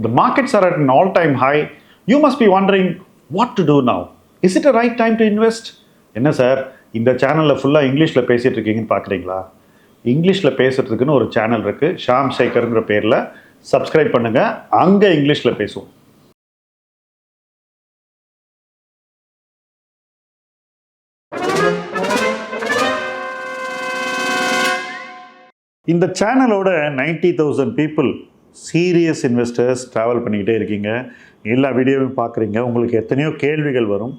The markets are at an all time high. You must be wondering what to do now. Is it a right time to invest? என்ன sir இந்த சேனலில் ஃபுல்லாக இங்கிலீஷில் பேசிகிட்டு இருக்கீங்கன்னு பார்க்குறீங்களா இங்கிலீஷில் பேசுகிறதுக்குன்னு ஒரு சேனல் இருக்குது ஷாம் சேகருங்கிற பேரில் சப்ஸ்கிரைப் பண்ணுங்கள் அங்கே இங்கிலீஷில் பேசுவோம் இந்த சேனலோட ninety thousand people serious investors travel பண்ணிக்கிட்டே இருக்கீங்க. எல்லா வீடியோவும் பார்க்குறீங்க. உங்களுக்கு எத்தனையோ கேள்விகள் வரும்.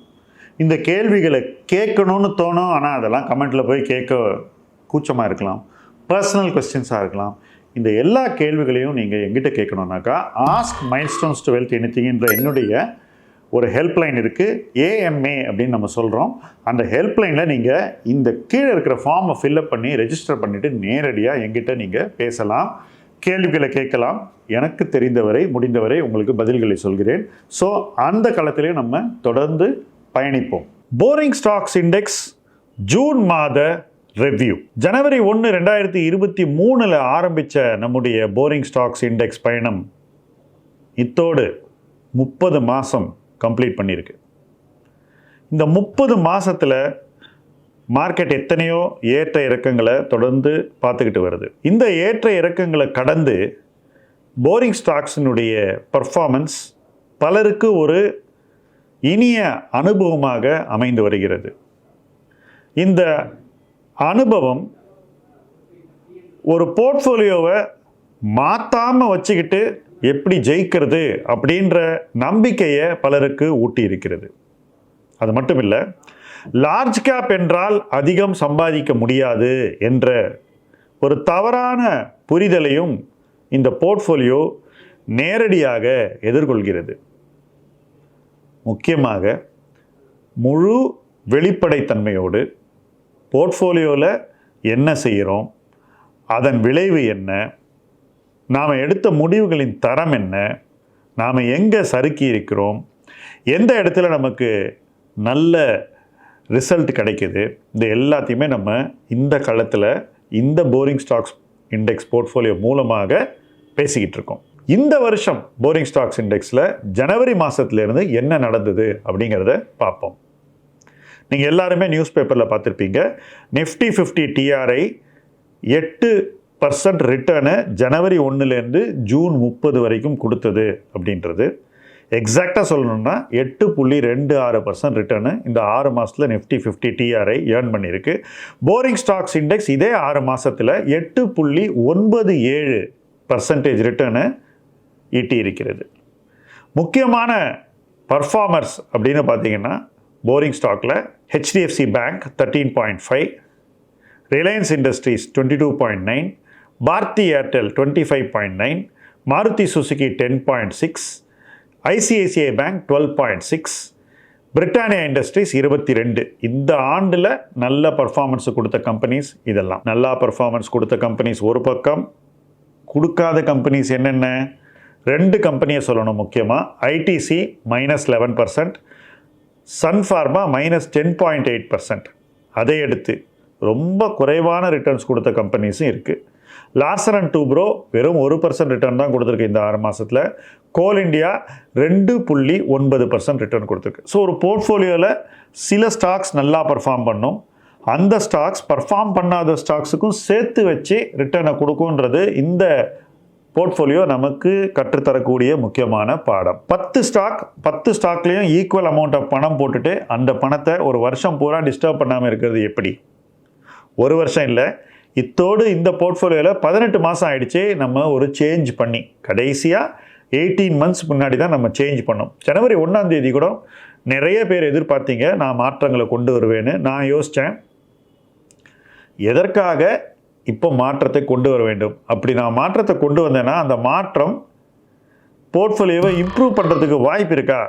இந்த கேள்விகளை கேட்கணும்னு தோணும். ஆனால் அதெல்லாம் கமெண்ட்டில் போய் கேட்க கூச்சமாக இருக்கலாம். பர்சனல் கொஸ்டின்ஸாக இருக்கலாம். இந்த எல்லா கேள்விகளையும் நீங்கள் எங்கிட்ட கேட்கணுன்னாக்கா ஆஸ்க் மைல்ஸ்டோன்ஸ் டு வெல்த் எனித்திங்கிற என்னுடைய ஒரு ஹெல்ப்லைன் இருக்குது ஏஎம்ஏ அப்படின்னு நம்ம சொல்கிறோம் அந்த ஹெல்ப்லைனில் நீங்கள் இந்த கீழே இருக்கிற ஃபார்மை ஃபில்அப் பண்ணி ரெஜிஸ்டர் பண்ணிவிட்டு நேரடியாக எங்கிட்ட நீங்கள் பேசலாம். கேள்விகளை கேட்கலாம். எனக்கு தெரிந்தவரை முடிந்தவரை உங்களுக்கு பதில்களை சொல்கிறேன். ஸோ அந்த காலத்திலே நம்ம தொடர்ந்து பயணிப்போம். போரிங் ஸ்டாக்ஸ் இண்டெக்ஸ் ஜூன் மாத ரிவ்யூ ஜனவரி ஒன்று ரெண்டாயிரத்தி இருபத்தி மூணில் ஆரம்பித்த நம்முடைய போரிங் ஸ்டாக்ஸ் இண்டெக்ஸ் பயணம் இத்தோடு முப்பது மாதம் கம்ப்ளீட் பண்ணியிருக்கு. இந்த முப்பது மாதத்தில் மார்க்கெட் எத்தனையோ ஏற்ற இறக்கங்களை தொடர்ந்து பார்த்துக்கிட்டு வருது. இந்த ஏற்ற இறக்கங்களை கடந்து போரிங் ஸ்டாக்ஸினுடைய பர்ஃபார்மன்ஸ் பலருக்கு ஒரு இனிய அனுபவமாக அமைந்து வருகிறது. இந்த அனுபவம் ஒரு போர்ட்ஃபோலியோவை மாற்றாமல் வச்சுக்கிட்டு எப்படி ஜெயிக்கிறது அப்படின்ற நம்பிக்கையை பலருக்கு ஊட்டி இருக்கிறது அது மட்டும் இல்லை லார்ஜ் கேப் என்றால் அதிகம் சம்பாதிக்க முடியாது என்ற ஒரு தவறான புரிதலையும் இந்த போர்ட்ஃபோலியோ நேரடியாக எதிர்கொள்கிறது. முக்கியமாக முழு வெளிப்படைத்தன்மையோடு போர்ட்ஃபோலியோவில் என்ன செய்கிறோம்? அதன் விளைவு என்ன? நாம் எடுத்த முடிவுகளின் தரம் என்ன? நாம் எங்கே சறுக்கி இருக்கிறோம்? எந்த இடத்துல நமக்கு நல்ல ரிசல்ட் கிடைக்கிது. இந்த எல்லாத்தையுமே நம்ம இந்த காலத்தில் இந்த போரிங் ஸ்டாக்ஸ் இண்டெக்ஸ் போர்ட்ஃபோலியோ மூலமாக பேசிக்கிட்டு இருக்கோம். இந்த வருஷம் போரிங் ஸ்டாக்ஸ் இண்டெக்ஸில் ஜனவரி மாதத்துலேருந்து என்ன நடந்தது அப்படிங்கிறத பார்ப்போம். நீங்கள் எல்லாருமே நியூஸ் பேப்பரில் பார்த்துருப்பீங்க நிஃப்டி ஃபிஃப்டி டிஆர்ஐ எட்டு பர்சன்ட் ரிட்டர்னை ஜனவரி ஒன்றுலேருந்து ஜூன் முப்பது வரைக்கும் கொடுத்தது அப்படின்றது. எக்ஸாக்டாக சொல்லணும்னா எட்டு புள்ளி ரெண்டு ஆறு பர்சன்ட் ரிட்டர்னு இந்த ஆறு மாதத்தில் நிஃப்டி ஃபிஃப்டி டிஆர்ஐ ஏர்ன் பண்ணியிருக்கு. போரிங் ஸ்டாக்ஸ் இண்டெக்ஸ் இதே ஆறு மாதத்தில் எட்டு புள்ளி ஒன்பது ஏழு பர்சன்டேஜ் ரிட்டர்னு ஈட்டி இருக்கிறது முக்கியமான பர்ஃபார்மர்ஸ் அப்படின்னு பார்த்தீங்கன்னா போரிங் ஸ்டாக்கில் HDFC bank thirteen point five Reliance Industries twenty two point nine Bharti Airtel twenty five point nine Maruti Suzuki ten point six ICICI bank twelve point six Britannia Industries இருபத்தி ரெண்டு. இந்த ஆண்டில் நல்ல performance கொடுத்த companies இதெல்லாம். நல்லா performance கொடுத்த companies ஒரு பக்கம் கொடுக்காத கம்பெனிஸ் என்னென்ன? ரெண்டு கம்பெனியை சொல்லணும் முக்கியமாக ITC minus eleven percent Sun Pharma minus ten point eight percent அதை எடுத்து ரொம்ப குறைவான ரிட்டர்ன்ஸ் கொடுத்த கம்பெனிஸும் இருக்குது லாசர் அண்ட் டூப்ரோ வெறும் ஒரு பர்சன்ட் ரிட்டர்ன் தான் கொடுத்துருக்கு இந்த ஆறு மாதத்தில் கோல் இண்டியா ரெண்டு புள்ளி ஒன்பது பர்சன்ட் ரிட்டர்ன் கொடுத்துருக்கு. ஸோ ஒரு போர்ட்ஃபோலியோவில் சில ஸ்டாக்ஸ் நல்லா பர்ஃபார்ம் பண்ணும். அந்த ஸ்டாக்ஸ் பர்ஃபார்ம் பண்ணாத ஸ்டாக்ஸுக்கும் சேர்த்து வச்சு ரிட்டர்னை கொடுக்குன்றது இந்த போர்ட்ஃபோலியோ நமக்கு கற்றுத்தரக்கூடிய முக்கியமான பாடம். பத்து ஸ்டாக் பத்து ஸ்டாக்லேயும் ஈக்குவல் அமௌண்ட் ஆஃப் பணம் போட்டுட்டு அந்த பணத்தை ஒரு வருஷம் பூரா டிஸ்டர்ப் பண்ணாமல் இருக்கிறது எப்படி? ஒரு வருஷம் இல்லை. இத்தோடு இந்த போர்ட்ஃபோலியோவில் பதினெட்டு மாதம் ஆயிடுச்சு. நம்ம ஒரு சேஞ்ச் பண்ணி. கடைசியாக எயிட்டீன் மந்த்ஸ் முன்னாடி தான் நம்ம சேஞ்ச் பண்ணோம். ஜனவரி ஒன்றாம் தேதி கூட நிறைய பேர் எதிர்பார்த்தீங்க நான் மாற்றங்களை கொண்டு வருவேன்னு. நான் யோசித்தேன் எதற்காக இப்போ மாற்றத்தை கொண்டு வர வேண்டும்? அப்படி நான் மாற்றத்தை கொண்டு வந்தேன்னா அந்த மாற்றம் போர்ட்ஃபோலியோவை இம்ப்ரூவ் பண்ணுறதுக்கு வாய்ப்பு இருக்கா?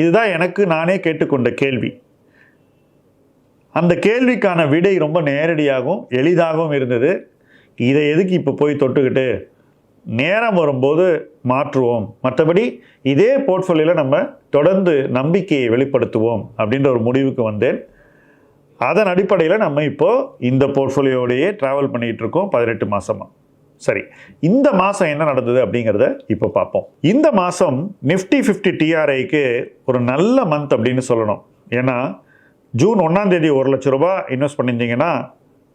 இதுதான் எனக்கு நானே கேட்டுக்கொண்ட கேள்வி. அந்த கேள்விக்கான விடை ரொம்ப நேரடியாகவும் எளிதாகவும் இருந்தது. இதை எதுக்கு இப்போ போய் தொட்டுக்கிட்டு நேரம் வரும்போது மாற்றுவோம். மற்றபடி இதே போர்ட்ஃபோலியோவில் நம்ம தொடர்ந்து நம்பிக்கையை வெளிப்படுத்துவோம் அப்படின்ற ஒரு முடிவுக்கு வந்தேன். அதன் அடிப்படையில் நம்ம இப்போது இந்த போர்ட்ஃபோலியோடையே ட்ராவல் பண்ணிகிட்டு இருக்கோம் பதினெட்டு மாதமாக சரி இந்த மாதம் என்ன நடந்தது அப்படிங்கிறத இப்போ பார்ப்போம். இந்த மாதம் நிஃப்டி ஃபிஃப்டி டிஆர்ஐக்கு ஒரு நல்ல மந்த் அப்படின்னு சொல்லணும். ஏன்னா ஜூன் ஒன்றாம் தேதி ஒரு லட்ச ரூபாய் இன்வெஸ்ட் பண்ணியிருந்தீங்கன்னா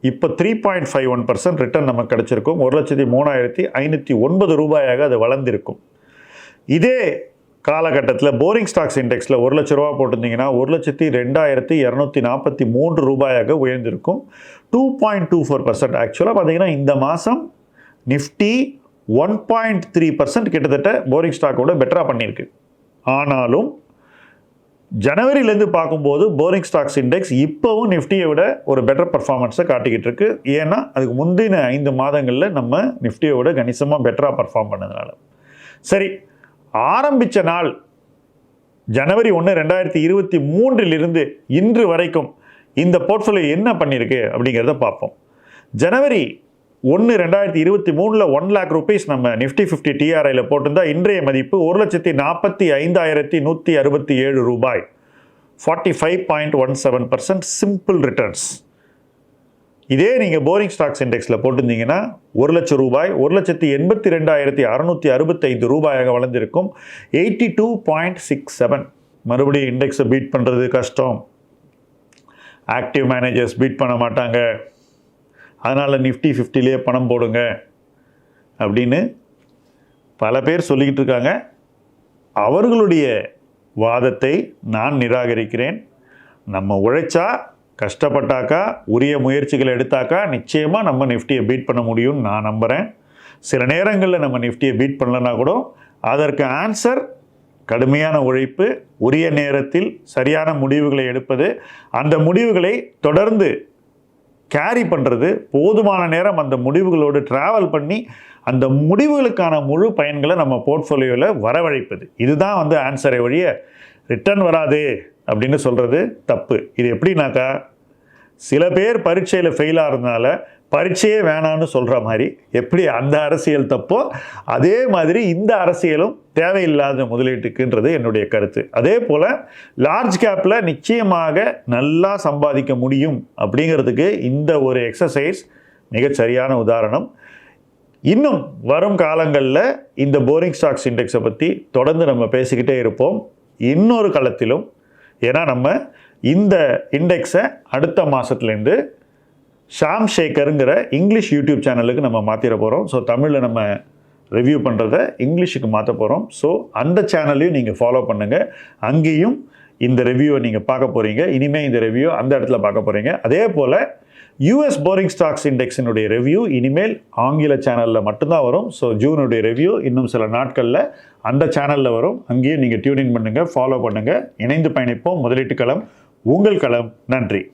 இப்போ three point five one percent return நமக்கு கிடச்சிருக்கும். ஒரு லட்சத்தி மூணாயிரத்தி ஐநூற்றி ஒன்பது ரூபாயாக அது வளர்ந்திருக்கும். இதே காலகட்டத்தில் போரிங் ஸ்டாக்ஸ் இண்டெக்ஸில் ஒரு லட்ச ரூபா போட்டிருந்தீங்கன்னா ஒரு லட்சத்தி ரெண்டாயிரத்தி இரநூத்தி நாற்பத்தி மூன்று ரூபாயாக உயர்ந்திருக்கும். Two point two four percent ஆக்சுவலாக பார்த்தீங்கன்னா இந்த மாதம் Nifty one point three percent கிட்டத்தட்ட போரிங் ஸ்டாக்கோட பெட்டராக பண்ணியிருக்கு. ஆனாலும் ஜனவரியிலேருந்து பார்க்கும்போது போரிங் ஸ்டாக்ஸ் இண்டெக்ஸ் இப்போவும் நிஃப்டியை விட ஒரு பெட்டர் பர்ஃபார்மன்ஸை காட்டிக்கிட்டு இருக்கு. ஏன்னா அதுக்கு முந்தின ஐந்து மாதங்களில் நம்ம நிஃப்டியை விட கணிசமாக பெட்டராக பர்ஃபார்ம் பண்ணதுனால. சரி ஆரம்பித்த நாள் ஜனவரி ஒன்று ரெண்டாயிரத்தி இருபத்தி மூன்றிலிருந்து இன்று வரைக்கும் இந்த போர்ட்ஃபோலியோ என்ன பண்ணியிருக்கு அப்படிங்கிறத பார்ப்போம். ஜனவரி ஒன்று ரெண்டாயிரத்தி இருபத்தி மூணில் ஒன் லேக் ருபீஸ் நம்ம நிஃப்டி ஃபிஃப்டி டிஆர்ஐயில் போட்டிருந்தா இன்றைய மதிப்பு ஒரு லட்சத்தி நாற்பத்தி ஐந்தாயிரத்தி நூற்றி அறுபத்தி ஏழு ரூபாய். Forty five point one seven percent simple returns இதே நீங்கள் போரிங் ஸ்டாக்ஸ் இண்டெக்ஸில் போட்டிருந்தீங்கன்னா ஒரு லட்சம் ரூபாய் ஒரு லட்சத்தி எண்பத்தி ரெண்டாயிரத்தி அறுநூற்றி அறுபத்தைந்து ரூபாயாக வளர்ந்திருக்கும். Eighty two point six seven மறுபடியும் இண்டெக்ஸை பீட் பண்ணுறது கஷ்டம். ஆக்டிவ் மேனேஜர்ஸ் பீட் பண்ண மாட்டாங்க. அதனால் நிஃப்டி ஃபிஃப்டிலேயே பணம் போடுங்க அப்படின்னு பல பேர் சொல்லிக்கிட்டு இருக்காங்க. அவர்களுடைய வாதத்தை நான் நிராகரிக்கிறேன். நம்ம உழைச்சா கஷ்டப்பட்டாக்கா உரிய முயற்சிகளை எடுத்தாக்கா நிச்சயமாக நம்ம நிஃப்டியை பீட் பண்ண முடியும்னு நான் நம்புகிறேன் சில நேரங்களில் நம்ம நிஃப்டியை பீட் பண்ணலன்னா கூட அதற்கு ஆன்சர் கடுமையான உழைப்பு உரிய நேரத்தில் சரியான முடிவுகளை எடுப்பது அந்த முடிவுகளை தொடர்ந்து கேரி பண்ணுறது போதுமான நேரம் அந்த முடிவுகளோடு ட்ராவல் பண்ணி அந்த முடிவுகளுக்கான முழு பயன்களை நம்ம போர்ட்ஃபோலியோவில் வரவழைப்பது. இதுதான் வந்து ஆன்சரை வழிய ரிட்டர்ன் வராது அப்படின்னு சொல்கிறது தப்பு. இது எப்படின்னாக்கா சில பேர் பரீட்சையில் ஃபெயிலாக இருந்தனால பரீட்சையே வேணான்னு சொல்கிற மாதிரி எப்படி அந்த அரசியல் தப்போ அதே மாதிரி இந்த அரசியலும் தேவையில்லாத முதலீட்டுக்குன்றது என்னுடைய கருத்து. அதே போல் லார்ஜ் கேப்பில் நிச்சயமாக நல்லா சம்பாதிக்க முடியும் அப்படிங்கிறதுக்கு இந்த ஒரு எக்ஸசைஸ் மிகச்சரியான உதாரணம். இன்னும் வரும் காலங்களில் இந்த போரிங் ஸ்டாக்ஸ் இண்டெக்ஸை பற்றி தொடர்ந்து நம்ம பேசிக்கிட்டே இருப்போம். இன்னொரு களத்திலும் ஏன்னா நம்ம இந்த இண்டெக்ஸை அடுத்த மாதத்துலேருந்து ஷாம் ஷேக்கருங்கிற இங்கிலீஷ் யூடியூப் சேனலுக்கு நம்ம மாற்றிட போகிறோம் ஸோ தமிழில் நம்ம ரிவ்யூ பண்ணுறத இங்கிலீஷுக்கு மாற்ற போகிறோம் ஸோ அந்த சேனலையும் நீங்கள் ஃபாலோ பண்ணுங்கள் அங்கேயும் இந்த ரிவ்யூவை நீங்கள் பார்க்க போகிறீங்க இனிமேல் இந்த ரிவ்யூ அந்த இடத்துல பார்க்க போகிறீங்க அதே போல் யூஎஸ் போரிங் ஸ்டாக்ஸ் இண்டெக்ஸினுடைய ரிவ்யூ இனிமேல் ஆங்கில சேனலில் மட்டும்தான் வரும். ஸோ ஜூனுடைய ரிவ்யூ இன்னும் சில நாட்களில் அந்த சேனலில் வரும். அங்கேயும் நீங்கள் டியூனின் பண்ணுங்கள் ஃபாலோ பண்ணுங்கள் இணைந்து பயணிப்போம். முதலீட்டு களம் உங்கள் களம். நன்றி.